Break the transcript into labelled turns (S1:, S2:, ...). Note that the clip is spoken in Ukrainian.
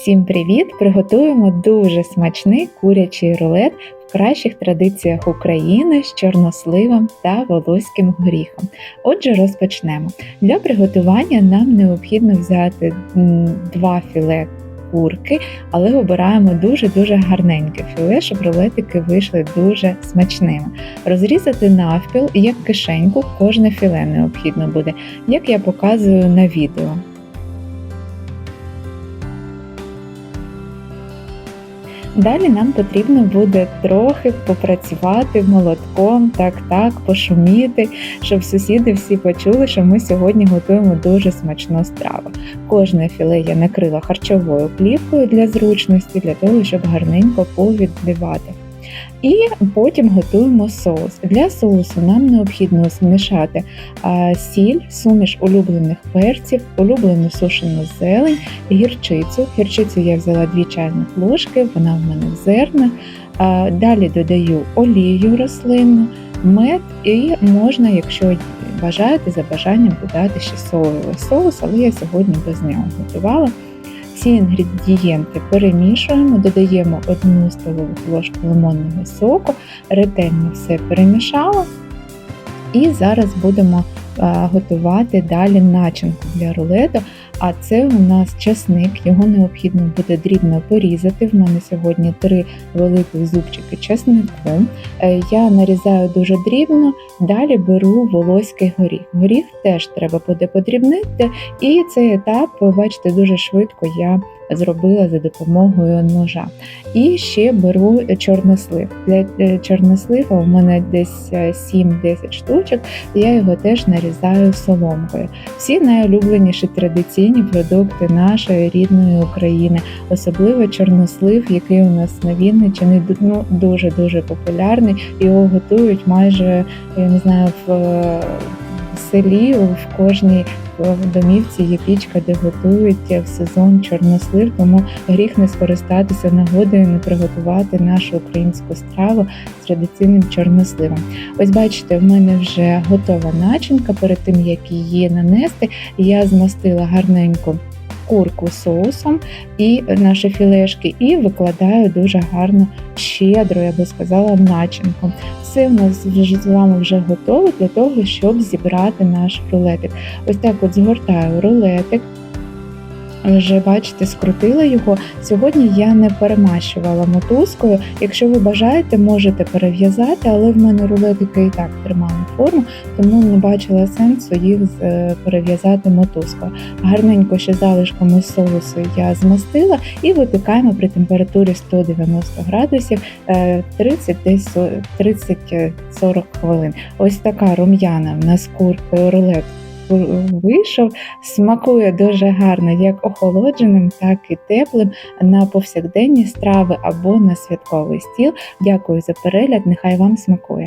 S1: Всім привіт! Приготуємо дуже смачний курячий рулет в кращих традиціях України з чорносливом та волоським горіхом. Отже, розпочнемо. Для приготування нам необхідно взяти два філе курки, але обираємо дуже-дуже гарненьке філе, щоб рулетики вийшли дуже смачними. Розрізати навпіл як кишеньку кожне філе необхідно буде, як я показую на відео. Далі нам потрібно буде трохи попрацювати молотком, так-так, пошуміти, щоб сусіди всі почули, що ми сьогодні готуємо дуже смачну страву. Кожне філе я накрила харчовою плівкою для зручності, для того, щоб гарненько повідливати. І потім готуємо соус. Для соусу нам необхідно змішати сіль, суміш улюблених перців, улюблену сушену зелень, гірчицю. Гірчицю я взяла 2 чайних ложки, вона в мене в зернах. Далі додаю олію рослинну, мед і можна, якщо бажаєте, за бажанням додати ще соєвий соус, але я сьогодні без нього готувала. Ці інгредієнти перемішуємо, додаємо одну столову ложку лимонного соку, ретельно все перемішала. І зараз будемо готувати далі начинку для рулету. А це у нас часник, його необхідно буде дрібно порізати. В мене сьогодні три великих зубчики часнику. Е, Я нарізаю дуже дрібно, далі беру волоський горіх. Горіх теж треба буде подрібнити, і цей етап, бачите, дуже швидко я зробила за допомогою ножа. І ще беру чорнослив. Для е, чорнослива у мене десь е, 7-10 штучок, я його теж нарізаю соломкою. Всі найулюбленіші традиційні продукти нашої рідної України, особливо чорнослив, який у нас на Вінниччині ну, дуже дуже популярний. Його готують майже я не знаю в. Е, Селі в кожній домівці є пічка, де готують в сезон чорнослив, тому гріх не скористатися нагодою, не приготувати нашу українську страву з традиційним чорносливом. Ось бачите, в мене вже готова начинка. Перед тим як її нанести, я змастила гарненько курку соусом і наші філешки, і викладаю дуже гарно щедро, я би сказала, начинку. Все в нас вже з вами вже готово для того, щоб зібрати наш рулетик. Ось так от згортаю рулетик. Вже бачите, скрутила його. Сьогодні я не перемащувала мотузкою. Якщо ви бажаєте, можете перев'язати, але в мене рулетики і так тримали форму, тому не бачила сенсу їх е, перев'язати мотузкою. Гарненько ще залишками соусу я змастила і випікаємо при температурі 190 градусів е, 30 десь 30-40 хвилин. Ось така рум'яна в нас куркою рулет вийшов, смакує дуже гарно як охолодженим, так і теплим на повсякденні страви або на святковий стіл. Дякую за перегляд, нехай вам смакує.